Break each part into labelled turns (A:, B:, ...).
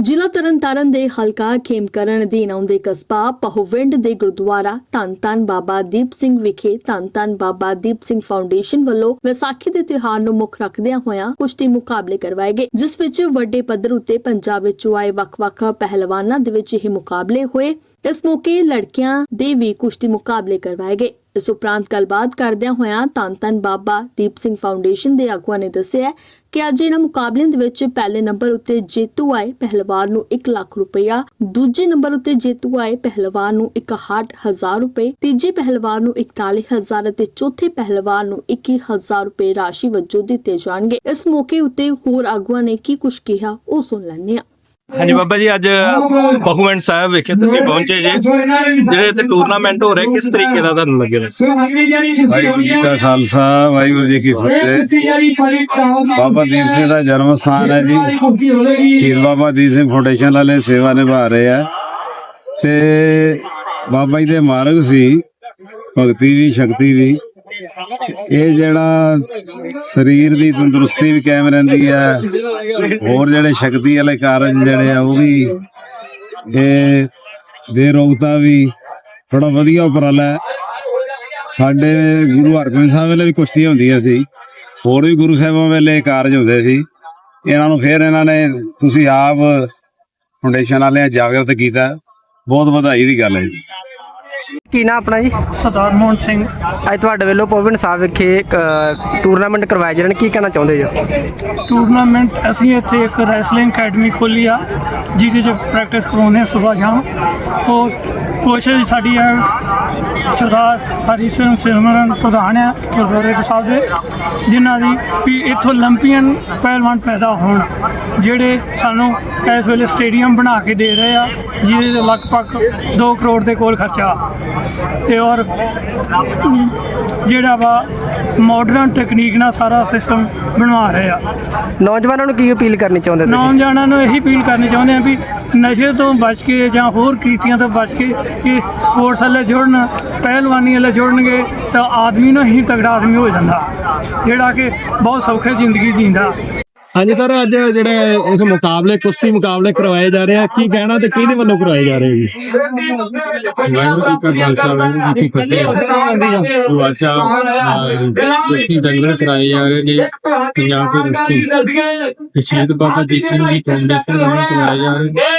A: ਜ਼ਿਲ੍ਹਾ ਤਰਨਤਾਰਨ ਦੇ ਹਲਕਾ ਖੇਮਕਰਨ ਅਧੀਨ ਆਉਂਦੇ ਕਸਬਾ ਪਹੋਵਿੰਡ ਦੇ ਗੁਰਦੁਆਰਾ ਧੰਨ ਧੰਨ ਬਾਬਾ ਦੀਪ ਸਿੰਘ ਵਿਖੇ ਧੰਨ ਬਾਬਾ ਦੀਪ ਸਿੰਘ ਫਾਊਂਡੇਸ਼ਨ ਵੱਲੋਂ ਵਿਸਾਖੀ ਦੇ ਤਿਉਹਾਰ ਨੂੰ ਮੁੱਖ ਰੱਖਦਿਆਂ ਹੋਇਆਂ ਕੁਸ਼ਤੀ ਮੁਕਾਬਲੇ ਕਰਵਾਏ ਗਏ, ਜਿਸ ਵਿੱਚ ਵੱਡੇ ਪੱਧਰ ਉੱਤੇ ਪੰਜਾਬ ਵਿੱਚੋਂ ਆਏ ਵੱਖ-ਵੱਖ ਪਹਿਲਵਾਨਾਂ ਦੇ ਵਿੱਚ ਇਹ ਮੁਕਾਬਲੇ ਹੋਏ। ਇਸ ਮੌਕੇ ਲੜਕੀਆਂ ਦੇ ਵੀ ਕੁਸ਼ਤੀ ਮੁਕਾਬਲੇ ਕਰਵਾਏ ਗਏ। ਇਸ ਉਪਰੰਤ ਗੱਲਬਾਤ ਕਰਦਿਆਂ ਹੋਇਆਂ ਧੰਨ ਬਾਬਾ ਦੀਪ ਸਿੰਘ ਫਾਊਂਡੇਸ਼ਨ ਦੇ ਆਗੂਆਂ ਨੇ ਦੱਸਿਆ ਕਿ ਅੱਜ ਇਹਨਾਂ ਮੁਕਾਬਲਿਆਂ ਦੇ ਵਿੱਚ ਪਹਿਲੇ ਨੰਬਰ ਉੱਤੇ ਜੇਤੂ ਆਏ ਪਹਿਲਵਾਨ ਨੂੰ 1 ਲੱਖ ਰੁਪਇਆ, ਦੂਜੇ ਨੰਬਰ ਉੱਤੇ ਜੇਤੂ ਆਏ ਪਹਿਲਵਾਨ ਨੂੰ 61000 ਰੁਪਏ, ਤੀਜੇ ਪਹਿਲਵਾਨ ਨੂੰ 41000 ਅਤੇ ਚੌਥੇ ਪਹਿਲਵਾਨ ਨੂੰ 21000 ਰੁਪਏ ਰਾਸ਼ੀ ਵਜੋਂ ਦਿੱਤੇ ਜਾਣਗੇ। ਇਸ ਮੌਕੇ ਉੱਤੇ ਹੋਰ ਆਗੂਆਂ ਨੇ ਕੀ ਕੁਝ ਕਿਹਾ, ਉਹ ਸੁਣ ਲੈਂਦੇ ਆ
B: ਹਾਂਜੀ ਬਾਬਾ ਜੀ ਅੱਜ ਬਹੁਮੈਂਟ ਸਾਹਿਬ ਵਿਖੇ ਤੁਸੀਂ ਪਹੁੰਚੇ ਜੇ। ਜਿਹੜੇ ਇੱਥੇ ਟੂਰਨਾਮੈਂਟ ਹੋ ਰਿਹਾ ਕਿਸ ਤਰੀਕੇ ਦਾ ਤੁਹਾਨੂੰ ਲੱਗਿਆ?
C: ਵਾਹਿਗੁਰੂ ਜੀ ਕਾ ਖਾਲਸਾ ਵਾਹਿਗੁਰੂ ਜੀ ਕੀ ਫਤਿਹ। ਬਾਬਾ ਦੀਪ ਸਿੰਘ ਦਾ ਜਨਮ ਸਥਾਨ ਹੈ ਜੀ। ਸ਼ਹੀਦ ਬਾਬਾ ਦੀਪ ਸਿੰਘ ਫਾਊਂਡੇਸ਼ਨ ਵਾਲੇ ਸੇਵਾ ਨਿਭਾ ਰਹੇ ਆ। ਤੇ ਬਾਬਾ ਜੀ ਦੇ ਮਾਰਗ ਸੀ ਭਗਤੀ ਵੀ ਸ਼ਕਤੀ ਵੀ ਇਹ ਜਿਹੜਾ ਸਰੀਰ ਦੀ ਤੰਦਰੁਸਤੀ ਵੀ ਕਾਇਮ ਰਹਿੰਦੀ ਹੈ, ਹੋਰ ਜਿਹੜੇ ਸ਼ਕਤੀ ਵਾਲੇ ਕਾਰਜ ਜਿਹੜੇ ਆ ਉਹ ਵੀ, ਇਹ ਬੇਰੋਗਤਾ ਵੀ ਥੋੜਾ ਵਧੀਆ ਉਪਰਾਲਾ ਸਾਡੇ ਗੁਰੂ ਹਰਗੋਬਿੰਦ ਸਾਹਿਬ ਵੇਲੇ ਵੀ ਕੁਸ਼ਤੀਆਂ ਹੁੰਦੀਆਂ ਸੀ, ਹੋਰ ਵੀ ਗੁਰੂ ਸਾਹਿਬਾਂ ਵੇਲੇ ਕਾਰਜ ਹੁੰਦੇ ਸੀ। ਇਹਨਾਂ ਨੂੰ ਫਿਰ ਇਹਨਾਂ ਨੇ ਤੁਸੀਂ ਆਪ ਫਾਊਂਡੇਸ਼ਨ ਵਾਲਿਆਂ ਜਾਗਰਤ ਕੀਤਾ। ਬਹੁਤ ਵਧਾਈ ਦੀ ਗੱਲ ਹੈ ਜੀ।
D: ਕੀ ਨਾਂ ਆਪਣਾ ਜੀ?
E: ਸਰਦਾਰ ਮੋਹਨ ਸਿੰਘ।
D: ਅੱਜ ਤੁਹਾਡੇ ਵੱਲੋਂ ਪਵਨ ਸਾਹਿਬ ਵਿਖੇ ਇੱਕ, ਟੂਰਨਾਮੈਂਟ ਕਰਵਾਇਆ ਜਾ ਰਿਹਾ ਕੀ ਕਹਿਣਾ ਚਾਹੁੰਦੇ ਜੋ?
E: ਟੂਰਨਾਮੈਂਟ ਅਸੀਂ ਇੱਥੇ ਇੱਕ ਰੈਸਲਿੰਗ ਅਕੈਡਮੀ ਖੋਲੀ ਆ ਜਿਹਦੇ 'ਚ ਪ੍ਰੈਕਟਿਸ ਕਰਾਉਂਦੇ ਆ ਸਵੇਰ ਸ਼ਾਮ। ਉਹ ਕੋਸ਼ਿਸ਼ ਸਾਡੀ ਹੈ। ਸਰਦਾਰ ਹਰੀ ਸਿੰਘ ਸਿਮਰਨ ਪ੍ਰਧਾਨ ਹੈ ਗੁਰਦੁਆਰੇ ਸਾਹਿਬ ਦੇ ਜਿਨ੍ਹਾਂ ਦੀ ਵੀ ਇੱਥੋਂ 올림픽ੀਅਨ ਪਹਿਲਵਾਨ ਪੈਦਾ ਹੋਣ ਜਿਹੜੇ ਸਾਨੂੰ ਇਸ ਵੇਲੇ ਸਟੇਡੀਅਮ ਬਣਾ ਕੇ ਦੇ ਰਹੇ ਆ ਜਿਹਦੇ ਤੇ ਲਗਭਗ 2 ਕਰੋੜ ਦੇ ਕੋਲ ਖਰਚਾ। ਤੇ ਔਰ ਜਿਹੜਾ ਵਾ ਮਾਡਰਨ ਟੈਕਨੀਕ ਨਾਲ ਸਾਰਾ ਸਿਸਟਮ ਬਣਵਾ ਰਹੇ ਆ।
D: ਨੌਜਵਾਨਾਂ ਨੂੰ ਕੀ ਅਪੀਲ ਕਰਨੀ ਚਾਹੁੰਦੇ ਤੁਸੀਂ?
E: ਨੌਜਵਾਨਾਂ ਨੂੰ ਇਹੀ ਅਪੀਲ ਕਰਨੀ ਚਾਹੁੰਦੇ ਆ ਵੀ ਨਸ਼ੇ ਤੋਂ ਬਚ ਕੇ ਜਾਂ ਹੋਰ ਕੀਤੀਆਂ ਤੋਂ ਬਚ ਕੇ ਕਿ ਸਪੋਰਟਸ ਵਾਲੇ ਜੁੜਨ ਪਹਿਲਵਾਨੀ ਵਾਲੇ ਜੁੜਨਗੇ ਤਾਂ ਆਦਮੀ ਨੂੰ ਹੀ ਤਗੜਾ ਆਦਮੀ ਹੋ ਜਾਂਦਾ ਜਿਹੜਾ ਕਿ ਬਹੁਤ ਸੌਖੀ ਜ਼ਿੰਦਗੀ ਜੀਂਦਾ।
B: ਹਾਂਜੀ ਸਰ ਅੱਜ ਜਿਹੜੇ ਇਸ ਮੁਕਾਬਲੇ ਕੁਸ਼ਤੀ ਮੁਕਾਬਲੇ ਕਰਵਾਏ ਜਾ ਰਹੇ ਆ ਕੀ ਕਹਿਣਾ ਤੇ ਕਿਹਦੇ ਵੱਲੋਂ ਕਰਵਾਏ ਜਾ ਰਹੇ ਜੀ?
C: ਵਾਹਿਗੁਰੂ ਜੀ ਕਾ ਖਾਲਸਾ ਵਾਹਿਗੁਰੂ ਜੀ ਕੀ ਫਤਿਹ। ਜੋ ਅੱਜ ਕੁਸ਼ਤੀ ਦੰਗਲ ਕਰਾਏ ਜਾ ਰਹੇ ਨੇ ਪੰਜਾਬ ਦੇ ਰਸਤੇ ਸ਼ਹੀਦ ਬਾਬਾ ਦੀਪ ਸਿੰਘ ਜੀ ਫਾਊਂਡੇਸ਼ਨ ਵੱਲੋਂ ਕਰਵਾਏ ਜਾ ਰਹੇ ਨੇ।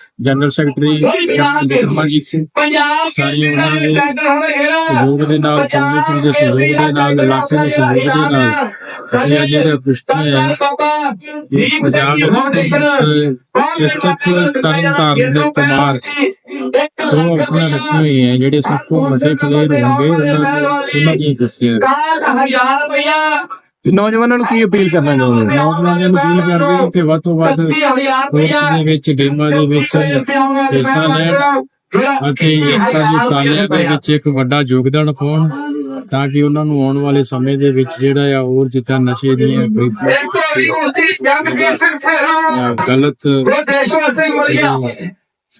C: General secretary Amarjit Singh. ਸਾਰੀਆਂ ਉਹਨਾਂ ਦੇ ਸਹਿਯੋਗ ਦੇ ਨਾਲ ਫਾਊਂਡੇਸ਼ਨ ਦੇ ਸਹਿਯੋਗ ਦੇ ਨਾਲ, ਇਲਾਕੇ ਦੇ ਸਹਿਯੋਗ ਦੇ ਨਾਲ ਸਾਡੀਆਂ ਜਿਹੜੇ ਪੁਸ਼ਤੀਆਂ ਹੈ ਪੰਜਾਬ ਦੇ ਇਸ ਤੱਕ ਤਰਨ ਤਾਰਨ ਦੇ ਕੁਮਾਰ ਦੋ ਅਫਸਰਾਂ ਰੱਖੇ ਹੋਏ ਹੈ ਜਿਹੜੇ ਸਭ ਤੋਂ ਵੱਡੇ ਪਲੇਅਰ ਹੋਣਗੇ, ਉਹਨਾਂ ਦੀ ਦੱਸਿਆ
B: ਨੌਜਵਾਨਾਂ ਨੂੰ ਕੀ ਅਪੀਲ ਕਰਨਾ ਚਾਹੁੰਦੇ ਹੋ?
C: ਨੌਜਵਾਨਾਂ ਨੂੰ ਅਪੀਲ ਕਰਦੇ ਹਾਂ ਕਿ ਵੱਧ ਤੋਂ ਵੱਧ ਸਪੋਰਟਸ ਦੇ ਵਿੱਚ ਗੇਮਾਂ ਦੇ ਵਿੱਚ ਹਿੱਸਾ ਲੈਣ ਅਤੇ ਇਸ ਤਰ੍ਹਾਂ ਦੀ ਉਪਰਾਲਿਆਂ ਦੇ ਵਿੱਚ ਇੱਕ ਵੱਡਾ ਯੋਗਦਾਨ ਪਾਉਣ ਤਾਂ ਕਿ ਉਹਨਾਂ ਨੂੰ ਆਉਣ ਵਾਲੇ ਸਮੇਂ ਦੇ ਵਿੱਚ ਜਿਹੜਾ ਆ ਹੋਰ ਜਿੱਦਾਂ ਨਸ਼ੇ ਦੀਆਂ ਗਲਤ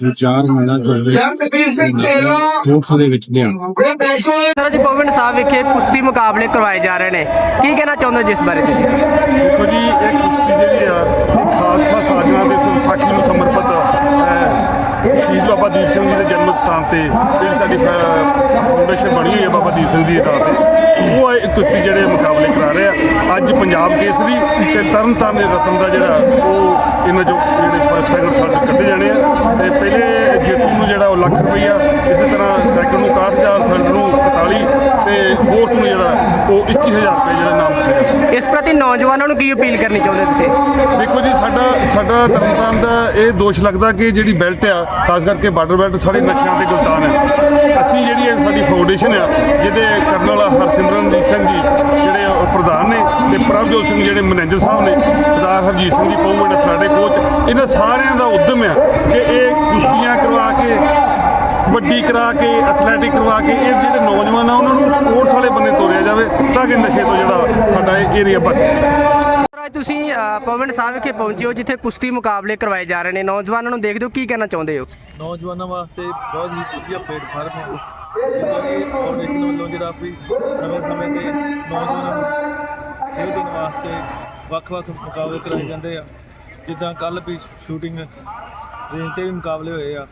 C: ਵਿਚਾਰ ਹੋਣਾ ਚਾਹੀਦਾ ਸਪੋਰਟਸ ਦੇ ਵਿੱਚ ਲਿਆਉਣ
D: ਸਰ ਅੱਜ ਪਵਨ ਸਾਹਿਬ ਵਿਖੇ ਕੁਸ਼ਤੀ ਮੁਕਾਬਲੇ ਕਰਵਾਏ ਜਾ ਰਹੇ ਨੇ। ਕੀ ਕਹਿਣਾ ਚਾਹੁੰਦੇ ਹੋ ਜਿਸ ਬਾਰੇ ਤੁਸੀਂ?
F: ਦੇਖੋ ਜੀ ਇਹ ਕੁਸ਼ਤੀ ਜਿਹੜੀ ਆ ਇਹ ਖਾਲਸਾ ਸਾਜਣਾ ਦੇ ਵਿਸਾਖੀ ਨੂੰ ਸਮਰਪਿਤ ਹੈ ਸ਼ਹੀਦ ਬਾਬਾ ਦੀਪ ਸਿੰਘ ਜੀ ਦੇ ਜਨਮ ਸਥਾਨ ਤੇ ਜਿਹੜੀ ਸਾਡੀ ਫਾ- ਫਾਊਂਡੇਸ਼ਨ ਬਣੀ ਹੋਈ ਹੈ ਬਾਬਾ ਦੀਪ ਸਿੰਘ ਜੀ ਦੇ ਨਾਂ ਤੇ। ਉਹ ਇਹ ਕੁਸ਼ਤੀ ਜਿਹੜੇ ਮੁਕਾਬਲੇ ਕਰਾ ਰਹੇ ਆ। ਅੱਜ ਪੰਜਾਬ ਕੇਸਰੀ ਤੇ ਤਰਨਤਾਰਨ ਦੇ ਰਤਨ ਦਾ ਜਿਹੜਾ ਉਹ ਇਹਨਾਂ ਜੋ ਜਿਹੜੇ ਫਸਟ ਸੈਕਿੰਡ ਥਰਡ ਕੱਢੇ ਜਾਣੇ ਆ। ਤੇ ਪਹਿਲੇ ਜੇਤੂ ਨੂੰ ਜਿਹੜਾ ਉਹ ਲੱਖ ਰੁਪਈਆ ਇਸੇ ਤਰ੍ਹਾਂ ਸੈਕਿੰਡ ਨੂੰ 61000 ਥਰਡ ਨੂੰ 41 ਤੇ ਫੋਰਥ ਨੂੰ ਜਿਹੜਾ ਉਹ 21000 ਰੁਪਏ ਜਿਹੜਾ ਨਾਮ ਦਿੱਤੇ ਜਾਣੇ
D: ਇਸ ਪ੍ਰਤੀ ਨੌਜਵਾਨਾਂ ਨੂੰ ਕੀ ਅਪੀਲ ਕਰਨੀ ਚਾਹੁੰਦੇ ਤੁਸੀਂ
F: ਦੇਖੋ ਜੀ ਸਾਡਾ ਸਾਡਾ ਤਰਨਤਾਰਨ ਦਾ ਇਹ ਦੋਸ਼ ਲੱਗਦਾ ਕਿ ਜਿਹੜੀ ਬੈਲਟ ਆ, ਖਾਸ ਕਰਕੇ ਬਾਰਡਰ ਬੈਲਟ, ਸਾਡੇ ਨਸ਼ਿਆਂ ਦੇ ਗੁਲਤਾਨ ਹੈ ਅਸੀਂ ਜਿਹੜੀ ਇਹ ਸਾਡੀ ਫਾਊਂਡੇਸ਼ਨ ਆ, ਜਿਹਦੇ ਕਰਨਲ ਹਰਸਿਮਰਨਜੀਤ ਸਿੰਘ ਜੀ, ਜਿਹੜੇ ਉਹ ਪ੍ਰਧਾਨ ਨੇ ਤੇ ਪ੍ਰਭਜੋਤ ਸਿੰਘ ਜਿਹੜੇ ਮੈਨੇਜਰ ਸਾਹਿਬ ਨੇ, ਸਰਦਾਰ ਹਰਜੀਤ ਸਿੰਘ ਜੀ ਪਊਵਨ ਸਾਡੇ ਕੋਚ ਇਹਨਾਂ ਸਾਰਿਆਂ ਦਾ ਉਦਮ ਆ ਕਿ ਇਹ ਕੁਸ਼ਤੀਆਂ ਕਰਵਾ ਕੇ, ਵੱਡੀ ਕਰਾ ਕੇ ਐਥਲੈਟਿਕ ਕਰਵਾ ਕੇ, ਇਹ ਜਿਹੜੇ ਨੌਜਵਾਨ ਆ, ਉਹਨਾਂ ਨੂੰ ਸਪੋਰਟਸ ਵਾਲੇ ਬੰਨੇ ਤੋਰਿਆ ਜਾਵੇ ਤਾਂ ਕਿ ਨਸ਼ੇ ਤੋਂ ਜਿਹੜਾ ਸਾਡਾ ਇਹ ਏਰੀਆ ਬਚ ਸਕੇ।
D: ਅੱਜ ਤੁਸੀਂ ਪਵਨ ਸਾਹਿਬ ਵਿਖੇ ਪਹੁੰਚੇ ਹੋ, ਜਿੱਥੇ ਕੁਸ਼ਤੀ ਮੁਕਾਬਲੇ ਕਰਵਾਏ ਜਾ ਰਹੇ ਨੇ। ਨੌਜਵਾਨਾਂ ਨੂੰ ਦੇਖਦੇ ਹੋ, ਕੀ ਕਹਿਣਾ ਚਾਹੁੰਦੇ ਹੋ?
G: ਨੌਜਵਾਨਾਂ ਵਾਸਤੇ ਬਹੁਤ ਹੀ ਵਧੀਆ ਪਲੇਟਫਾਰਮ ਹੈ ਫਾਊਂਡੇਸ਼ਨ ਵੱਲੋਂ ਜਿਹੜਾ ਵੀ ਸਮੇਂ-ਸਮੇਂ ਤੇ ਨੌਜਵਾਨਾਂ ਨੂੰ ਸੇਧ ਦੇਣ ਵਾਸਤੇ ਵੱਖ-ਵੱਖ ਮੁਕਾਬਲੇ ਕਰਾਏ ਜਾਂਦੇ ਆ। ਜਿੱਦਾਂ ਕੱਲ ਵੀ ਸ਼ੂਟਿੰਗ ਰੇਂਜ ਤੇ ਵੀ ਮੁਕਾਬਲੇ ਹੋਏ ਆ।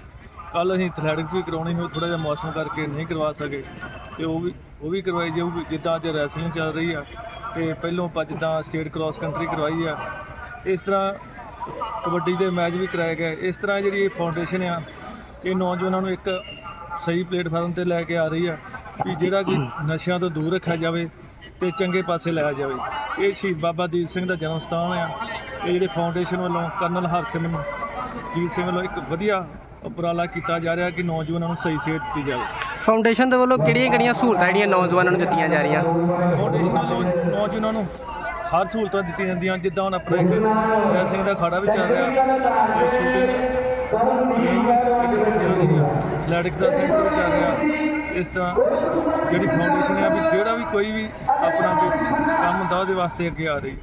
G: ਕੱਲ ਅਸੀਂ ਐਥਲੈਟਿਕਸ ਵੀ ਕਰਾਉਣੀ ਸੀ ਥੋੜਾ ਜਿਹਾ ਮੌਸਮ ਕਰਕੇ ਨਹੀਂ ਕਰਵਾ ਸਕੇ, ਤੇ ਉਹ ਵੀ ਉਹ ਵੀ ਕਰਵਾਈ ਜਾਊਗੀ, ਜਿੱਦਾਂ ਅੱਜ ਰੈਸਲਿੰਗ ਚੱਲ ਰਹੀ ਆ। ਤੇ ਪਹਿਲੋਂ ਆਪਾਂ ਜਿੱਦਾਂ ਸਟੇਟ ਕ੍ਰਾਸ ਕੰਟਰੀ ਕਰਵਾਈ ਆ, ਇਸ ਤਰ੍ਹਾਂ ਕਬੱਡੀ ਦੇ ਮੈਚ ਵੀ ਕਰਾਏ ਗਏ। ਇਸ ਤਰ੍ਹਾਂ ਜਿਹੜੀ ਇਹ ਫਾਊਂਡੇਸ਼ਨ ਆ, ਇਹ ਨੌਜਵਾਨਾਂ ਨੂੰ ਇੱਕ ਸਹੀ ਪਲੇਟਫਾਰਮ ਤੇ ਲੈ ਕੇ ਆ ਰਹੀ ਆ ਵੀ ਜਿਹੜਾ ਕਿ ਨਸ਼ਿਆਂ ਤੋਂ ਦੂਰ ਰੱਖਿਆ ਜਾਵੇ ਤੇ ਚੰਗੇ ਪਾਸੇ ਲਾਇਆ ਜਾਵੇ। ਇਹ ਸ਼ਹੀਦ ਬਾਬਾ ਦੀਪ ਸਿੰਘ ਦਾ ਜਨਮ ਸਥਾਨ ਆ। ਇਹ ਜਿਹੜੇ ਫਾਊਂਡੇਸ਼ਨ ਵੱਲੋਂ ਕਰਨਲ ਹਰਸਿਮਨ ਜੀਤ ਸਿੰਘ ਵੱਲੋਂ ਇੱਕ ਵਧੀਆ ਉਪਰਾਲਾ ਕੀਤਾ ਜਾ ਰਿਹਾ ਕਿ ਨੌਜਵਾਨਾਂ ਨੂੰ ਸਹੀ ਸੇਧ ਦਿੱਤੀ ਜਾਵੇ।
D: ਫਾਊਂਡੇਸ਼ਨ ਦੇ ਵੱਲੋਂ ਕਿਹੜੀਆਂ-ਕਿਹੜੀਆਂ ਸਹੂਲਤਾਂ ਜਿਹੜੀਆਂ ਨੌਜਵਾਨਾਂ ਨੂੰ ਦਿੱਤੀਆਂ ਜਾ ਰਹੀਆਂ?
G: ਫਾਊਂਡੇਸ਼ਨ ਵੱਲੋਂ ਨੌਜਵਾਨਾਂ ਨੂੰ ਹਰ ਸਹੂਲਤਾਂ ਦਿੱਤੀਆਂ ਜਾਂਦੀਆਂ, ਜਿੱਦਾਂ ਹੁਣ ਆਪਣਾ ਇੱਕ ਰੈਸਲਿੰਗ ਦਾ ਖਾੜਾ ਵੀ ਚੱਲ ਰਿਹਾ, ਤੇ ਸ਼ੂਟਿੰਗ ਐਥਲੈਟਿਕਸ ਦਾ ਸੈਂਟਰ ਵੀ ਚੱਲ ਰਿਹਾ, ਇਸ ਤਰ੍ਹਾਂ ਜਿਹੜੀ ਫਾਊਂਡੇਸ਼ਨ ਹੈ ਵੀ ਜਿਹੜਾ ਵੀ ਕੋਈ ਵੀ ਆਪਣਾ ਕੰਮ ਹੁੰਦਾ, ਉਹਦੇ ਵਾਸਤੇ ਅੱਗੇ ਆ ਰਹੀ।